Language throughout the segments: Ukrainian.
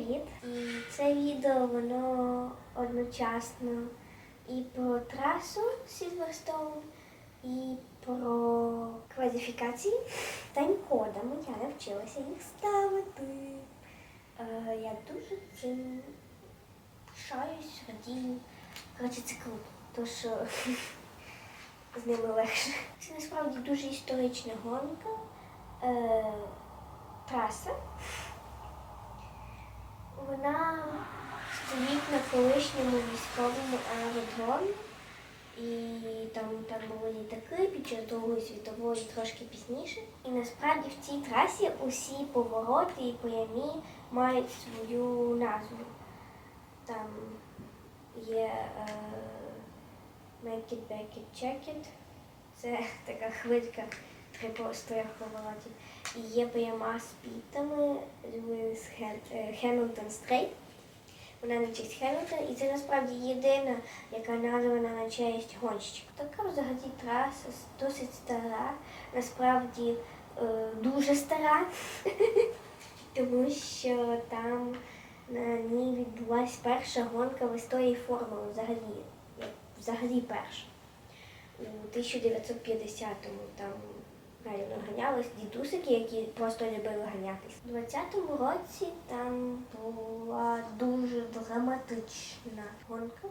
привіт! Це відео воно одночасно і про трасу Сільверстоун, і про кваліфікації тайм-кодами. Я навчилася їх ставити. Е, я дуже цим пишаюсь, радію. Коротше, це круто, що з ними легше. Це насправді дуже історична гонка. Е, траса. Вона стоїть на колишньому військовому аеродромі, і там, там були літаки під час Другої світової трошки пізніше. І насправді в цій трасі усі повороти і прямі мають свою назву. Там є е, Make it, back it, check it. Це така хвилька трьох поворотів. Є пряма з пітами Льюіс Хемілтон Стрейт. Вона на честь Хемілтона, і це насправді єдина, яка названа на честь гонщика. Така взагалі траса досить стара, насправді е, дуже стара, тому що там на ній відбулася перша гонка в історії формули взагалі, взагалі перша. У 1950-му там реально ганялись дідусики, які просто любили ганятись. У 20-му році там була дуже драматична гонка,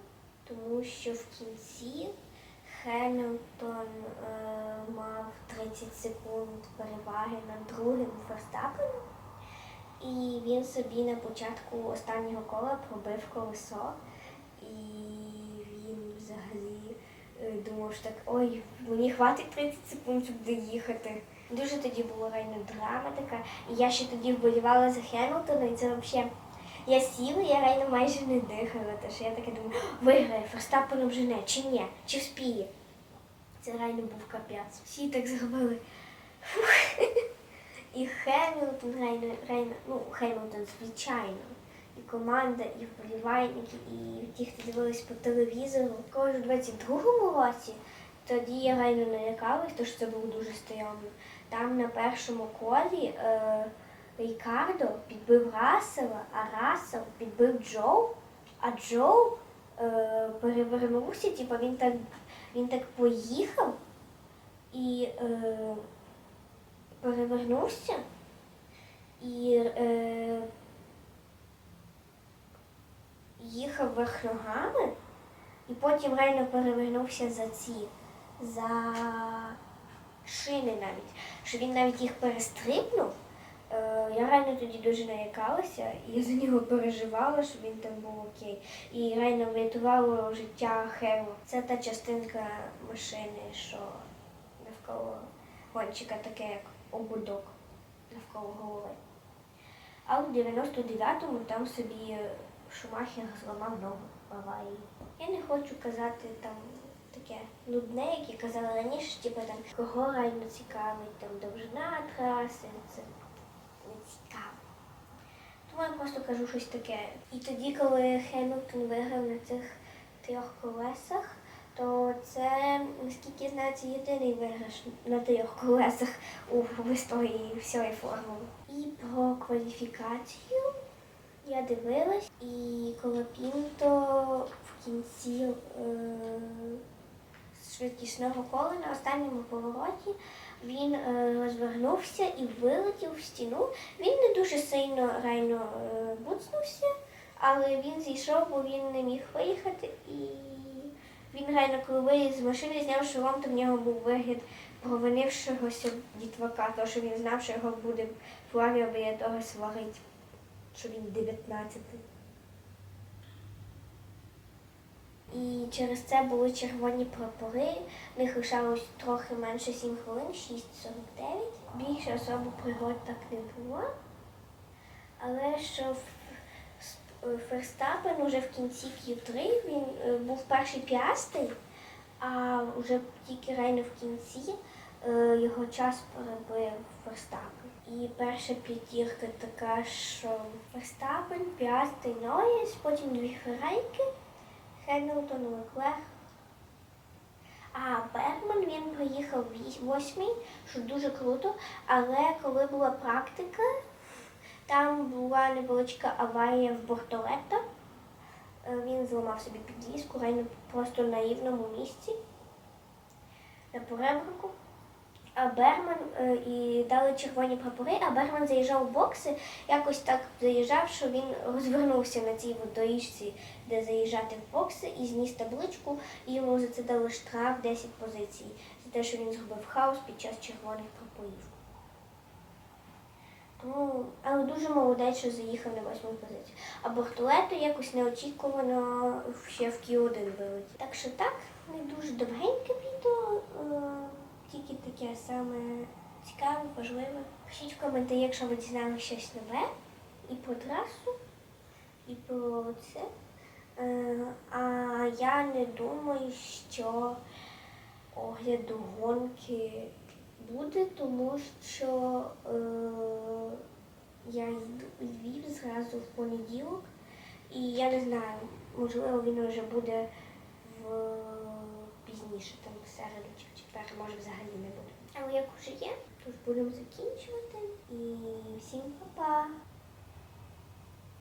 тому що в кінці Хемілтон е, мав 30 секунд переваги над другим Ферстапеном. І він собі на початку останнього кола пробив колесо, і він взагалі е, думав, що так ой, мені хватить 30 секунд, щоб доїхати. Дуже тоді була реально драма така. І я ще тоді вболівала за Хемілтона, і це взагалі. Я сіла, я реально майже не дихала, що я таке думаю, виграє, Ферстапен обжене, чи ні, чи вспіє. Це реально був капець. Всі так зробили. І Хемілтон, реально, реально, ну, Хемілтон, звичайно. І команда, і вболівальники, і ті, хто дивились по телевізору. Коли в 22-му році, тоді я реально налякалась, тому що це був дуже стрьомно. Там на першому колі е, Рікардо підбив Рассела, а Рассел підбив Джоу, а Джоу е, перевернувся, типу він так, він так поїхав і е, перевернувся і е, їхав верх ногами, і потім реально перевернувся за ці, за шини навіть, що він навіть їх перестрибнув. Е, Я реально тоді дуже налякалася, і я за нього переживала, щоб він там був окей. І реально врятувало життя Херу. Це та частинка машини, що навколо гонщика, таке як ободок навколо голови. А в 99-му там собі Шумахер зламав ногу в аварії. Я не хочу казати там таке нудне, яке казали раніше, типу там кого реально цікавить, там довжина траси, це не цікаво. Тому я просто кажу щось таке. І тоді, коли Хемілтон виграв на цих трьох колесах, то це, наскільки я знаю, це єдиний виграш на трьох колесах у в історії всієї формули. І про кваліфікацію я дивилась, і Колопінто в кінці е, швидкісного кола на останньому повороті він е, розвернувся і вилетів в стіну. Він не дуже сильно реально е, буцнувся, але він зійшов, бо він не міг виїхати. І він реально, коли виліз з машини, зняв шолом, то в нього був вигляд провинившогося дітвака, тому що він знав, що його буде Флавіо біля того сварить, що він 19. І через це були червоні прапори. В них лишалось трохи менше 7 хвилин, 6.49. Більше особо пригод так не було. Але що Ферстапен уже в кінці Q3 він е, був перший п'ястий, а вже тільки реально в кінці його час перебив Ферстапен. І перша п'ятірка така, що Ферстапен, п'ястий Нойс, потім дві Ферейки, Хемілтон, Леклех. А Бергман він приїхав восьмий, що дуже круто. Але коли була практика, Там була невеличка аварія в Бортолетто. Е, Він зламав собі підвіску реально просто на рівному місці на перебрику. А Берман е, і дали червоні прапори, а Берман заїжджав в бокси, якось так заїжджав, що він розвернувся на цій доріжці, де заїжджати в бокси, і зніс табличку, і йому за це дали штраф 10 позицій, за те, що він зробив хаос під час червоних прапорів. Тому, але дуже молодець, що заїхав на восьму позицію. А Бортолето якось неочікувано ще в Q1 вилетів. Так що так, не дуже довгеньке відео, е, тільки таке саме цікаве, важливе. Пишіть в коментарі, якщо ви дізналися щось нове і про трасу, і про це. Е, а я не думаю, що огляду гонки буде, тому що е, я йду Львів зразу в понеділок, і я не знаю, можливо, він вже буде в пізніше, там середу чи в четвер, може взагалі не буде. Але як уже є, то ж будемо закінчувати. І всім па-па!